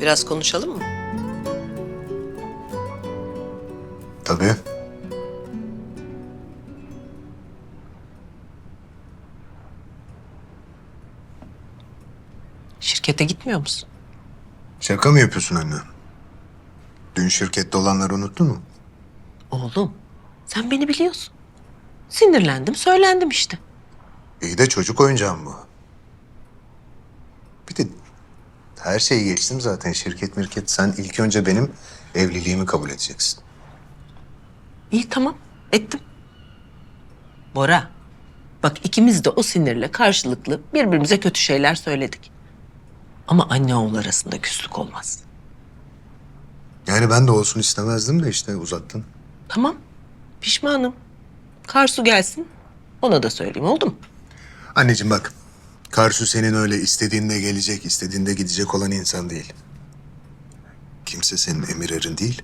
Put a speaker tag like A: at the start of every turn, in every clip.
A: Biraz konuşalım mı?
B: Tabii.
A: Şirkete gitmiyor musun?
B: Şaka mı yapıyorsun anne? Dün şirkette olanları unuttun mu?
A: Oğlum, sen beni biliyorsun. Sinirlendim, söylendim işte.
B: İyi de çocuk oyuncağım bu. Bir de her şeyi geçtim zaten şirket mirket. Sen ilk önce benim evliliğimi kabul edeceksin.
A: İyi tamam, ettim. Bora, bak ikimiz de o sinirle karşılıklı birbirimize kötü şeyler söyledik. Ama anne oğul arasında küslük olmaz.
B: Yani ben de olsun istemezdim de işte uzattın.
A: Tamam, pişmanım. Karsu gelsin, ona da söyleyeyim oldu mu?
B: Anneciğim bak. Karşı senin öyle istediğinde gelecek, istediğinde gidecek olan insan değil. Kimse senin emir erin değil.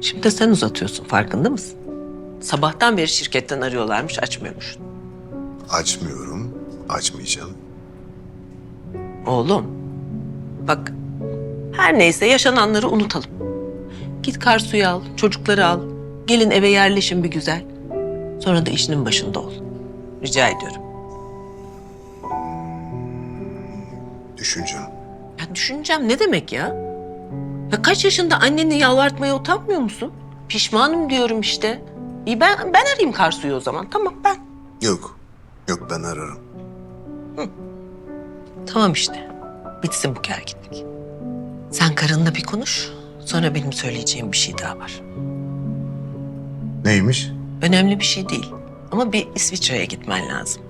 A: Şimdi de sen uzatıyorsun, farkında mısın? Sabahtan beri şirketten arıyorlarmış, açmıyormuşsun.
B: Açmıyorum, açmayacağım.
A: Oğlum, bak her neyse yaşananları unutalım. Git Karsu'yu al, çocukları al. Gelin eve yerleşin bir güzel. Sonra da işinin başında ol. Rica ediyorum.
B: Düşüneceğim.
A: Ya düşüneceğim ne demek ya? Ya kaç yaşında anneni yalvartmaya utanmıyor musun? Pişmanım diyorum işte. İyi ben, ben arayayım Karsu'yu o zaman. Tamam ben.
B: Yok, yok ben ararım.
A: Tamam işte. Bitsin bu gerginlik. Sen karınla bir konuş. Sonra benim söyleyeceğim bir şey daha var.
B: Neymiş?
A: Önemli bir şey değil. Ama bir İsviçre'ye gitmen lazım.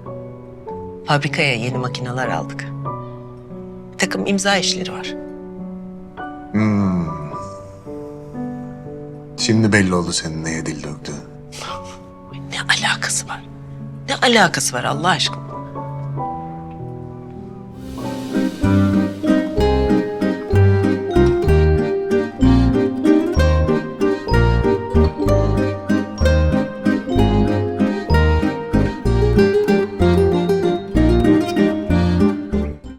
A: Fabrikaya yeni makineler aldık. Takım imza işleri var.
B: Hmm. Şimdi belli oldu senin neye dil döktüğün.
A: Ne alakası var? Ne alakası var Allah aşkına?